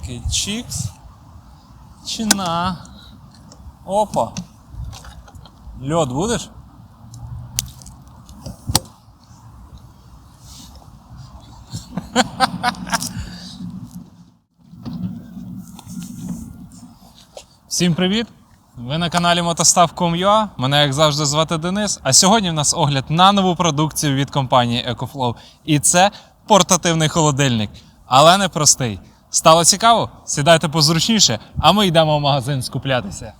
Такий чікс. Чина. Опа. Льод будеш? Всім привіт! Ви на каналі Мотостав.com.ua. Мене, як завжди, звати Денис. А сьогодні в нас огляд на нову продукцію від компанії EcoFlow. І це портативний холодильник, але не простий. Стало цікаво? Сідайте позручніше, а ми йдемо в магазин скуплятися.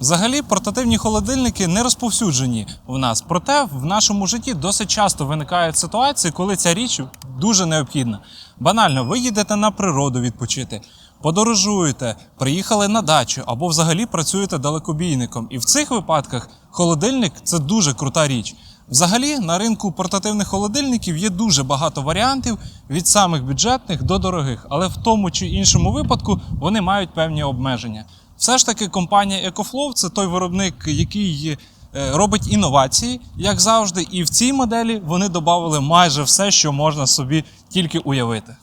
Взагалі, портативні холодильники не розповсюджені в нас. Проте в нашому житті досить часто виникають ситуації, коли ця річ дуже необхідна. Банально, ви їдете на природу відпочити, подорожуєте, приїхали на дачу або взагалі працюєте далекобійником. І в цих випадках холодильник це дуже крута річ. Взагалі, на ринку портативних холодильників є дуже багато варіантів від самих бюджетних до дорогих, але в тому чи іншому випадку вони мають певні обмеження. Все ж таки, компанія EcoFlow це той виробник, який е, робить інновації, як завжди, і в цій моделі вони додали майже все, що можна собі тільки уявити.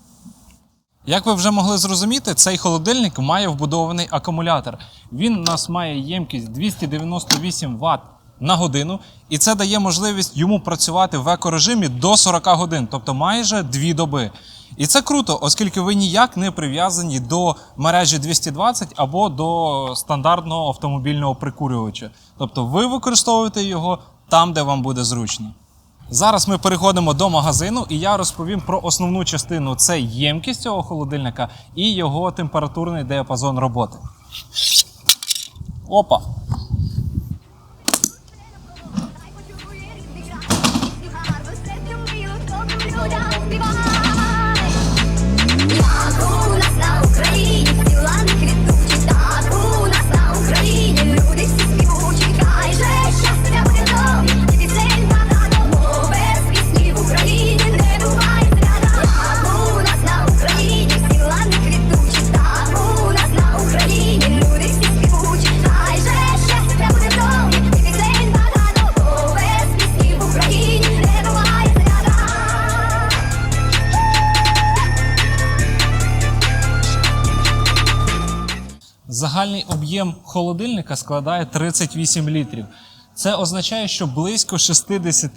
Як ви вже могли зрозуміти, цей холодильник має вбудований акумулятор. Він у нас має ємкість 298 Вт на годину, і це дає можливість йому працювати в екорежимі до 40 годин, тобто майже 2 доби. І це круто, оскільки ви ніяк не прив'язані до мережі 220 або до стандартного автомобільного прикурювача. Тобто ви використовуєте його там, де вам буде зручно. Зараз ми переходимо до магазину, і я розповім про основну частину: це ємкість цього холодильника і його температурний діапазон роботи. Опа! Так об'єм холодильника складає 38 літрів. Це означає, що близько 60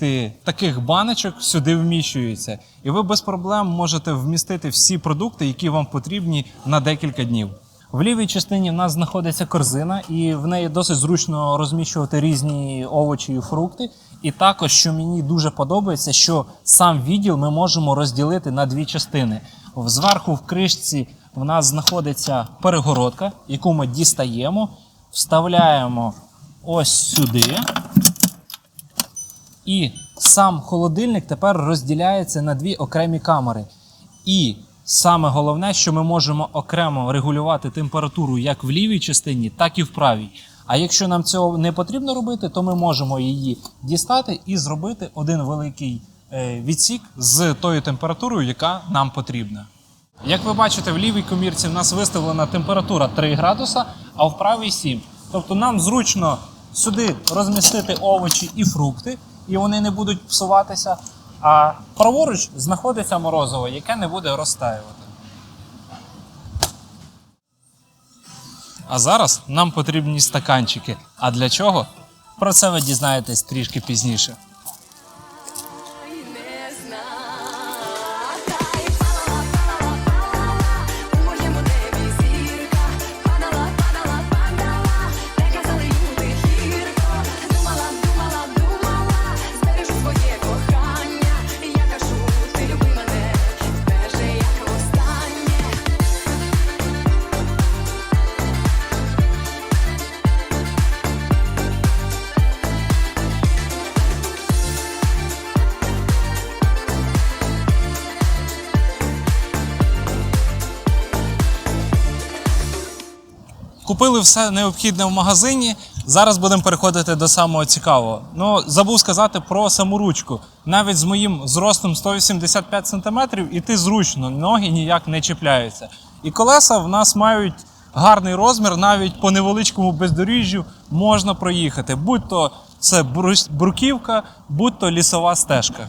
таких баночок сюди вміщується, і ви без проблем можете вмістити всі продукти, які вам потрібні на декілька днів. В лівій частині в нас знаходиться корзина, і в неї досить зручно розміщувати різні овочі і фрукти. І також, що мені дуже подобається, що сам відділ ми можемо розділити на дві частини. Зверху в кришці в нас знаходиться перегородка, яку ми дістаємо, вставляємо ось сюди. І сам холодильник тепер розділяється на дві окремі камери. І саме головне, що ми можемо окремо регулювати температуру як в лівій частині, так і в правій. А якщо нам цього не потрібно робити, то ми можемо її дістати і зробити один великий е, відсік з тою температурою, яка нам потрібна. Як ви бачите, в лівій комірці в нас виставлена температура 3 градуса, а в правій 7. Тобто нам зручно сюди розмістити овочі і фрукти, і вони не будуть псуватися. А праворуч знаходиться морозиво, яке не буде розтаювати. А зараз нам потрібні стаканчики. А для чого? Про це ви дізнаєтесь трішки пізніше. Купили все необхідне в магазині. Зараз будемо переходити до самого цікавого. Ну, забув сказати про саму ручку. Навіть з моїм зростом 185 см іти зручно, ноги ніяк не чіпляються. І колеса в нас мають гарний розмір, навіть по невеличкому бездоріжжю можна проїхати. Будь то це бруківка, будь то лісова стежка.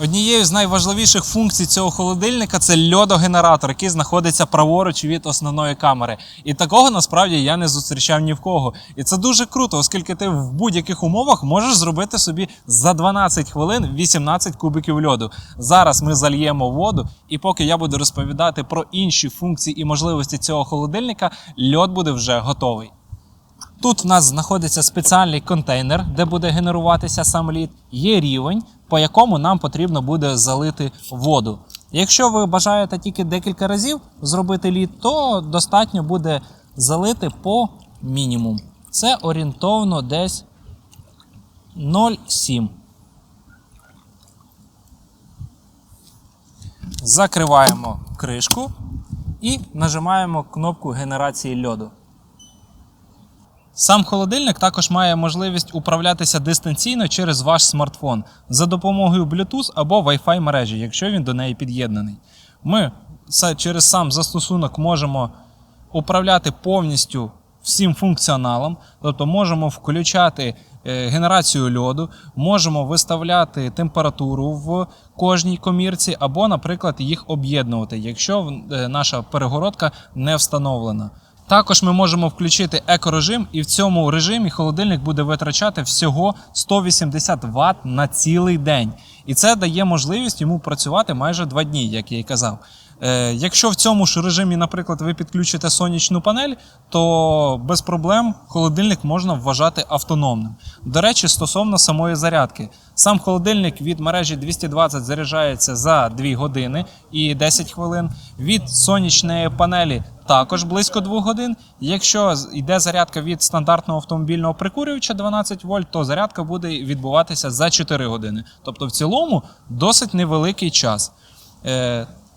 Однією з найважливіших функцій цього холодильника це льодогенератор, який знаходиться праворуч від основної камери. І такого насправді я не зустрічав ні в кого. І це дуже круто, оскільки ти в будь-яких умовах можеш зробити собі за 12 хвилин 18 кубиків льоду. Зараз ми зальємо воду, і поки я буду розповідати про інші функції і можливості цього холодильника, льод буде вже готовий. Тут в нас знаходиться спеціальний контейнер, де буде генеруватися сам лід. Є рівень, по якому нам потрібно буде залити воду. Якщо ви бажаєте тільки декілька разів зробити лід, то достатньо буде залити по мінімум. Це орієнтовно десь 0,7. Закриваємо кришку і нажимаємо кнопку генерації льоду. Сам холодильник також має можливість управлятися дистанційно через ваш смартфон за допомогою Bluetooth або Wi-Fi мережі, якщо він до неї під'єднаний. Ми через сам застосунок можемо управляти повністю всім функціоналом, тобто можемо включати е, генерацію льоду, можемо виставляти температуру в кожній комірці, або, наприклад, їх об'єднувати, якщо е, наша перегородка не встановлена. Також ми можемо включити екорежим, і в цьому режимі холодильник буде витрачати всього 180 Вт на цілий день. І це дає можливість йому працювати майже два дні, як я і казав. Е, якщо в цьому ж режимі, наприклад, ви підключите сонячну панель, то без проблем холодильник можна вважати автономним. До речі, стосовно самої зарядки, сам холодильник від мережі 220 заряджається за 2 години і 10 хвилин. Від сонячної панелі також близько 2 годин. Якщо йде зарядка від стандартного автомобільного прикурювача 12 вольт, то зарядка буде відбуватися за 4 години. Тобто, в цілому досить невеликий час.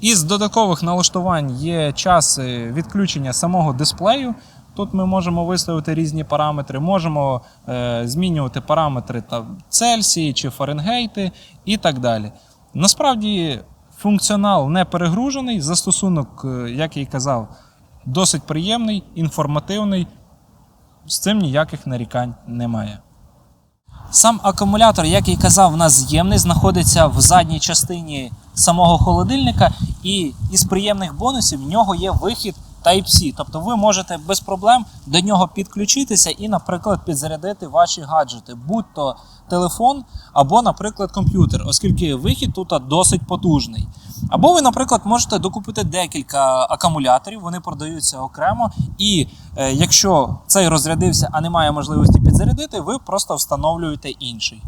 Із додаткових налаштувань є час е, відключення самого дисплею. Тут ми можемо виставити різні параметри, можемо е, змінювати параметри там, Цельсії чи Фаренгейти і так далі. Насправді функціонал не перегружений, застосунок, е, як я і казав, досить приємний, інформативний. З цим ніяких нарікань немає. Сам акумулятор, як і казав, у нас з'ємний, знаходиться в задній частині самого холодильника, і із приємних бонусів в нього є вихід Type-C. Тобто ви можете без проблем до нього підключитися і, наприклад, підзарядити ваші гаджети, будь-то телефон або, наприклад, комп'ютер, оскільки вихід тут досить потужний. Або ви, наприклад, можете докупити декілька акумуляторів, вони продаються окремо. І е, якщо цей розрядився, а немає можливості підзарядити, ви просто встановлюєте інший.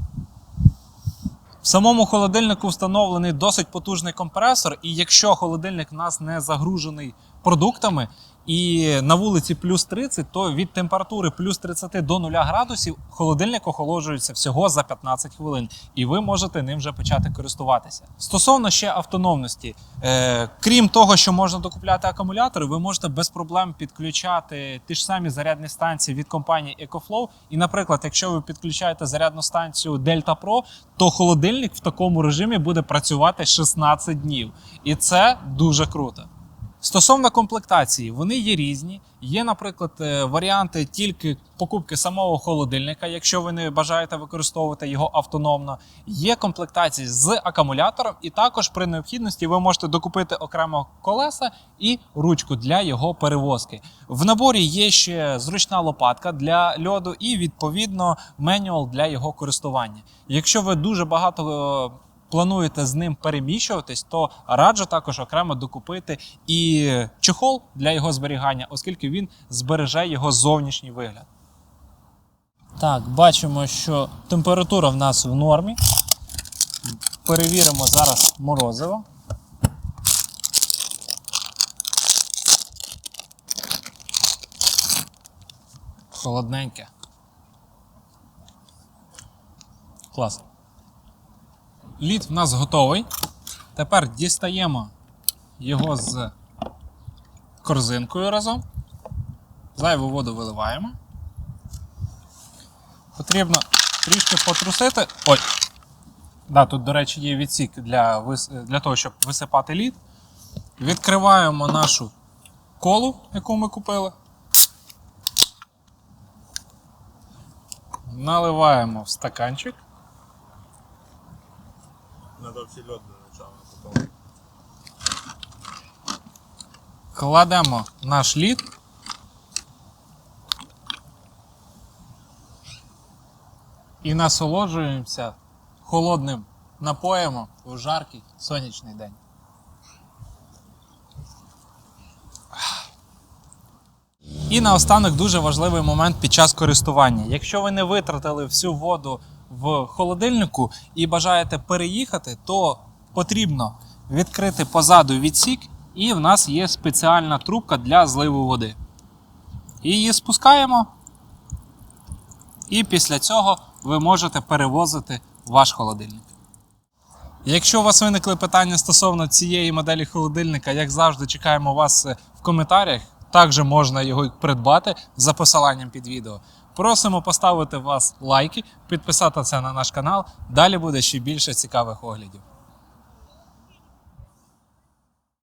В самому холодильнику встановлений досить потужний компресор, і якщо холодильник у нас не загружений продуктами і на вулиці плюс 30, то від температури плюс 30 до 0 градусів холодильник охолоджується всього за 15 хвилин, і ви можете ним вже почати користуватися. Стосовно ще автономності, е, крім того, що можна докупляти акумулятори, ви можете без проблем підключати ті ж самі зарядні станції від компанії EcoFlow. І, наприклад, якщо ви підключаєте зарядну станцію Delta Pro, то холодильник в такому режимі буде працювати 16 днів. І це дуже круто. Стосовно комплектації, вони є різні. Є, наприклад, е, варіанти тільки покупки самого холодильника, якщо ви не бажаєте використовувати його автономно. Є комплектації з акумулятором, і також при необхідності ви можете докупити окремо колеса і ручку для його перевозки. В наборі є ще зручна лопатка для льоду і відповідно менюал для його користування. Якщо ви дуже багато е, плануєте з ним переміщуватись, то раджу також окремо докупити і чехол для його зберігання, оскільки він збереже його зовнішній вигляд. Так, бачимо, що температура в нас в нормі. Перевіримо зараз морозиво. Холодненьке. Клас. Лід в нас готовий. Тепер дістаємо його з корзинкою разом. Зайву воду виливаємо. Потрібно трішки потрусити. Ой! Да, тут, до речі, є відсік для, для того, щоб висипати лід. Відкриваємо нашу колу, яку ми купили. Наливаємо в стаканчик. Надо все лед для начала, потом. Кладемо наш лід. І насолоджуємося холодним напоєм у жаркий сонячний день. І наостанок дуже важливий момент під час користування. Якщо ви не витратили всю воду в холодильнику і бажаєте переїхати, то потрібно відкрити позаду відсік, і в нас є спеціальна трубка для зливу води. Її спускаємо, і після цього ви можете перевозити ваш холодильник. Якщо у вас виникли питання стосовно цієї моделі холодильника, як завжди, чекаємо вас е, в коментарях. Також можна його придбати за посиланням під відео. Просимо поставити вас лайки, підписатися на наш канал. Далі буде ще більше цікавих оглядів.